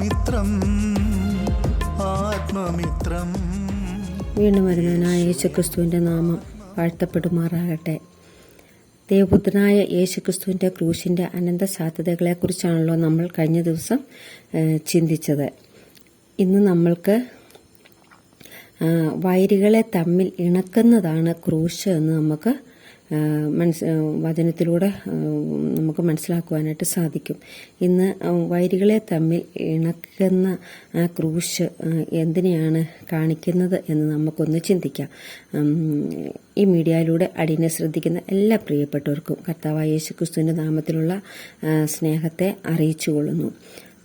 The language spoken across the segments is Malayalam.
ആത്മമിത്രം ആത്മമിത്രം. വീണ്ടും വരുന്നതിനായ യേശുക്രിസ്തുവിന്റെ നാമം വാഴ്ത്തപ്പെടുമാറാകട്ടെ. ദേവപുത്രനായ യേശുക്രിസ്തുവിന്റെ ക്രൂശിന്റെ അനന്ത സാധ്യതകളെക്കുറിച്ചാണല്ലോ നമ്മൾ കഴിഞ്ഞ ദിവസം ചിന്തിച്ചത്. ഇന്ന് നമ്മൾക്ക് വൈരികളെ തമ്മിൽ ഇണക്കുന്നതാണ് ക്രൂശ് എന്ന് നമുക്ക് മനസ് വചനത്തിലൂടെ നമുക്ക് മനസ്സിലാക്കുവാനായിട്ട് സാധിക്കും. ഇന്ന് വൈരികളെ തമ്മിൽ ഇണക്കുന്ന ആ ക്രൂശ് എന്തിനെയാണ് കാണിക്കുന്നത് എന്ന് നമുക്കൊന്ന് ചിന്തിക്കാം. ഈ മീഡിയയിലൂടെ അടിയനെ ശ്രദ്ധിക്കുന്ന എല്ലാ പ്രിയപ്പെട്ടവർക്കും കർത്താവായ യേശു ക്രിസ്തുവിന്റെ നാമത്തിലുള്ള സ്നേഹത്തെ അറിയിച്ചു അറിയിച്ചുകൊള്ളുന്നു.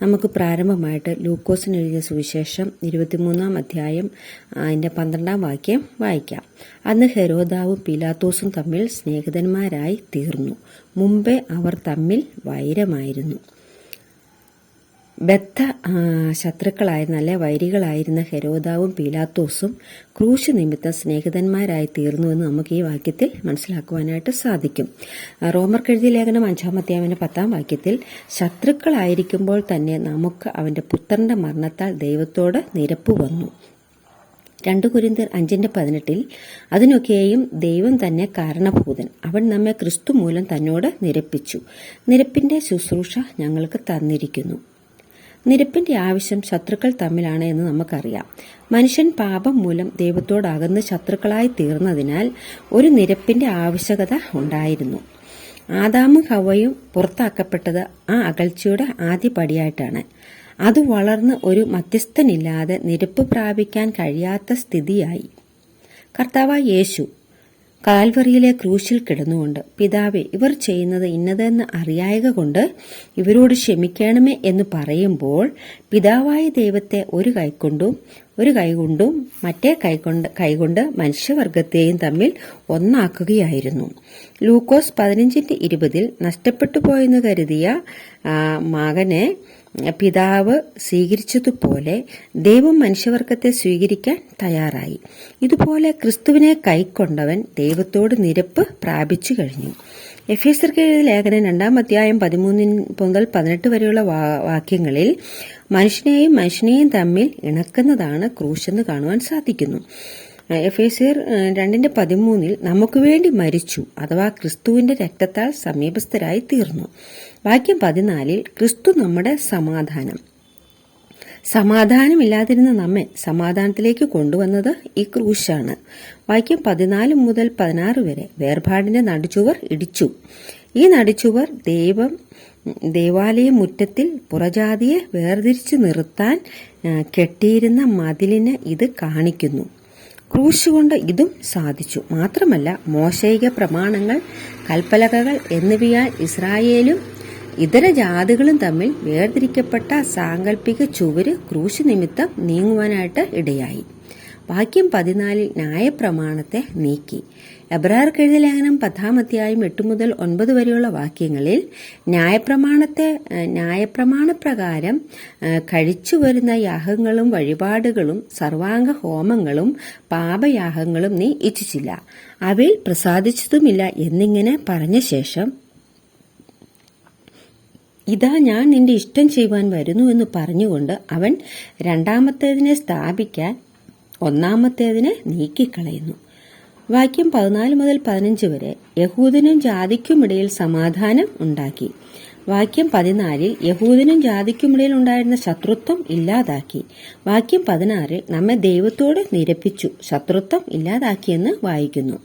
നമുക്ക് പ്രാരംഭമായിട്ട് ലൂക്കോസിന് എഴുതിയ സുവിശേഷം ഇരുപത്തിമൂന്നാം അധ്യായം അതിന്റെ പന്ത്രണ്ടാം വാക്യം വായിക്കാം. അന്ന് ഹെരോദാവും പിലാത്തോസും തമ്മിൽ സ്നേഹിതന്മാരായി തീർന്നു. മുമ്പേ അവർ തമ്മിൽ വൈരമായിരുന്നു. ബദ്ധ ശത്രുക്കളായിരുന്ന വൈരികളായിരുന്ന ഹെരോദാവും പീലാത്തോസും ക്രൂശ് നിമിത്തം സ്നേഹിതന്മാരായി തീർന്നുവെന്ന് നമുക്ക് ഈ വാക്യത്തിൽ മനസ്സിലാക്കുവാനായിട്ട് സാധിക്കും. ആ, റോമർ കെഴുതി ലേഖനം അഞ്ചാമത്തെയാവിന്റെ പത്താം വാക്യത്തിൽ ശത്രുക്കളായിരിക്കുമ്പോൾ തന്നെ നമുക്ക് അവന്റെ പുത്രന്റെ മരണത്താൽ ദൈവത്തോട് നിരപ്പ് വന്നു. രണ്ട് കുരിന്തിർ അഞ്ചിന്റെ പതിനെട്ടിൽ അതിനൊക്കെയും ദൈവം തന്നെ കാരണഭൂതൻ. അവൻ നമ്മെ ക്രിസ്തു മൂലം തന്നോട് നിരപ്പിച്ചു. നിരപ്പിന്റെ ശുശ്രൂഷ ഞങ്ങൾക്ക് തന്നിരിക്കുന്നു. നിരപ്പിന്റെ ആവശ്യം ശത്രുക്കൾ തമ്മിലാണ് എന്ന് നമുക്കറിയാം. മനുഷ്യൻ പാപം മൂലം ദൈവത്തോട് അകന്ന് ശത്രുക്കളായി തീർന്നതിനാൽ ഒരു നിരപ്പിന്റെ ആവശ്യകത ഉണ്ടായിരുന്നു. ആദാമും ഹവയും പുറത്താക്കപ്പെട്ടത് ആ അകൽച്ചയുടെ ആദ്യ പടിയായിട്ടാണ്. അത് വളർന്ന് ഒരു മധ്യസ്ഥനില്ലാതെ നിരപ്പ് പ്രാപിക്കാൻ കഴിയാത്ത സ്ഥിതിയായി. കർത്താവ് യേശു കാൽവറിയിലെ ക്രൂശിൽ കിടന്നുകൊണ്ട് പിതാവെ ഇവർ ചെയ്യുന്നത് ഇന്നതെന്ന് അറിയായക കൊണ്ട് ഇവരോട് ക്ഷമിക്കണമേ എന്ന് പറയുമ്പോൾ പിതാവായ ദൈവത്തെ ഒരു കൈക്കൊണ്ടും ഒരു കൈകൊണ്ടും മറ്റേ കൈകൊണ്ട് കൈകൊണ്ട് മനുഷ്യവർഗത്തെയും തമ്മിൽ ഒന്നാക്കുകയായിരുന്നു. ലൂക്കോസ് പതിനഞ്ചിന്റെ ഇരുപതിൽ നഷ്ടപ്പെട്ടു പോയെന്ന് കരുതിയ മകനെ പിതാവ് സ്വീകരിച്ചതുപോലെ ദൈവം മനുഷ്യവർഗത്തെ സ്വീകരിക്കാൻ തയ്യാറായി. ഇതുപോലെ ക്രിസ്തുവിനെ കൈക്കൊണ്ടവൻ ദൈവത്തോട് നിരപ്പ് പ്രാപിച്ചു കഴിഞ്ഞു. എഫ് എഴുതിയ ലേഖനം രണ്ടാം അധ്യായം പതിമൂന്നിന് മുതൽ പതിനെട്ട് വരെയുള്ള വാക്യങ്ങളിൽ മനുഷ്യനെയും മനുഷ്യനെയും തമ്മിൽ ഇണക്കുന്നതാണ് ക്രൂശെന്ന് കാണുവാൻ സാധിക്കുന്നു. എഫേസിയർ രണ്ടിന്റെ പതിമൂന്നിൽ നമുക്ക് വേണ്ടി മരിച്ചു അഥവാ ക്രിസ്തുവിന്റെ രക്തത്താൽ സമീപസ്ഥരായി തീർന്നു വാക്യം പതിനാലിൽ ക്രിസ്തു നമ്മുടെ സമാധാനം സമാധാനമില്ലാതിരുന്ന നമ്മെ സമാധാനത്തിലേക്ക് കൊണ്ടുവന്നത് ഈ ക്രൂശാണ്. വാക്യം പതിനാല് മുതൽ പതിനാറ് വരെ വേർപാടിന്റെ നടുചുവർ ഇടിച്ചു. ഈ നടുചുവർ ദൈവം ദേവാലയ മുറ്റത്തിൽ പുറജാതിയെ വേർതിരിച്ചു നിർത്താൻ കെട്ടിയിരുന്ന മതിലിന് ഇത് കാണിക്കുന്നു. ക്രൂശ് കൊണ്ട് ഇതും സാധിച്ചു. മാത്രമല്ല മോശയിക പ്രമാണങ്ങൾ കൽപ്പലകകൾ എന്നിവയാൽ ഇസ്രായേലും ഇതര ജാതികളും തമ്മിൽ വേർതിരിക്കപ്പെട്ട സാങ്കല്പിക ചുവര് ക്രൂശ് നിമിത്തം നീങ്ങുവാനായിട്ട് ഇടയായി. വാക്യം പതിനാലിൽ ന്യായപ്രമാണത്തെ നീക്കി. എബ്രാർക്ക് എഴുതിയ ലേഖനം പത്താം അധ്യായം എട്ട് മുതൽ ഒൻപത് വരെയുള്ള വാക്യങ്ങളിൽ ന്യായപ്രമാണത്തെ ന്യായപ്രമാണപ്രകാരം കഴിച്ചു വരുന്ന യാഗങ്ങളും വഴിപാടുകളും സർവാംഗ ഹോമങ്ങളും പാപയാഹങ്ങളും നീ ഇച്ഛിച്ചില്ല. അവയിൽ പ്രസാദിച്ചതുമില്ല എന്നിങ്ങനെ പറഞ്ഞ ശേഷം ഇതാ ഞാൻ നിന്റെ ഇഷ്ടം ചെയ്യുവാൻ വരുന്നു എന്ന് പറഞ്ഞുകൊണ്ട് അവൻ രണ്ടാമത്തേതിനെ സ്ഥാപിക്കാൻ ഒന്നാമത്തേതിനെ നീക്കിക്കളയുന്നു. വാക്യം പതിനാല് മുതൽ പതിനഞ്ച് വരെ യഹൂദിനും ജാതിക്കുമിടയിൽ സമാധാനം ഉണ്ടാക്കി. വാക്യം പതിനാലിൽ യഹൂദിനും ജാതിക്കുമിടയിൽ ഉണ്ടായിരുന്ന ശത്രുത്വം ഇല്ലാതാക്കി. വാക്യം പതിനാറിൽ നമ്മെ ദൈവത്തോട് നിരപ്പിച്ചു ശത്രുത്വം ഇല്ലാതാക്കിയെന്ന് വായിക്കുന്നു.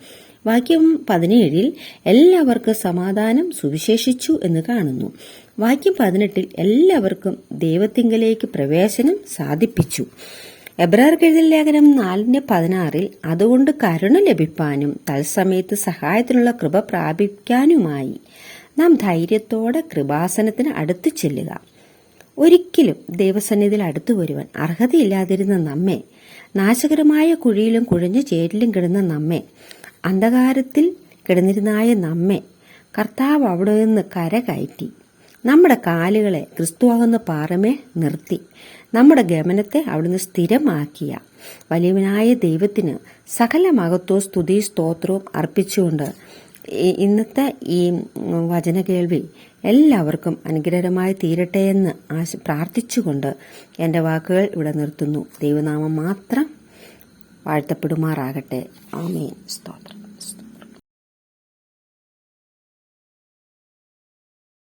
വാക്യം പതിനേഴിൽ എല്ലാവർക്കും സമാധാനം സുവിശേഷിച്ചു എന്ന് കാണുന്നു. വാക്യം പതിനെട്ടിൽ എല്ലാവർക്കും ദൈവത്തിങ്കലേക്ക് പ്രവേശനം സാധിപ്പിച്ചു. എബ്രാർക്ക് എഴുതിയ ലേഖനം നാലിന് പതിനാറിൽ അതുകൊണ്ട് കരുണ ലഭിപ്പാനും തത്സമയത്ത് സഹായത്തിനുള്ള കൃപ പ്രാപിക്കാനുമായി നാം ധൈര്യത്തോടെ കൃപാസനത്തിന് അടുത്തു ചെല്ലുക. ഒരിക്കലും ദൈവസന്നിധിയിൽ അടുത്തു വരുവാൻ അർഹതയില്ലാതിരുന്ന നമ്മെ നാശകരമായ കുഴിയിലും കുഴഞ്ഞു ചേരിലും കിടന്ന നമ്മെ അന്ധകാരത്തിൽ കിടന്നിരുന്നായ നമ്മെ കർത്താവ് അവിടെ നിന്ന് കരകയറ്റി. നമ്മുടെ കാലുകളെ ക്രിസ്തുവാകുന്ന പാറമേ നിർത്തി. നമ്മുടെ ഗമനത്തെ അവിടുന്ന് സ്ഥിരമാക്കിയ വലിയവനായ ദൈവത്തിന് സകല മഹത്വവും സ്തുതി സ്തോത്രവും അർപ്പിച്ചുകൊണ്ട് ഇന്നത്തെ ഈ വചന കേൾവി എല്ലാവർക്കും അനുഗ്രഹമായി തീരട്ടെ എന്ന് ആശ പ്രാർത്ഥിച്ചുകൊണ്ട് എന്റെ വാക്കുകൾ ഇവിടെ നിർത്തുന്നു. ദൈവനാമം മാത്രം വാഴ്ത്തപ്പെടുമാറാകട്ടെ. ആമേൻ. സ്തോത്രം.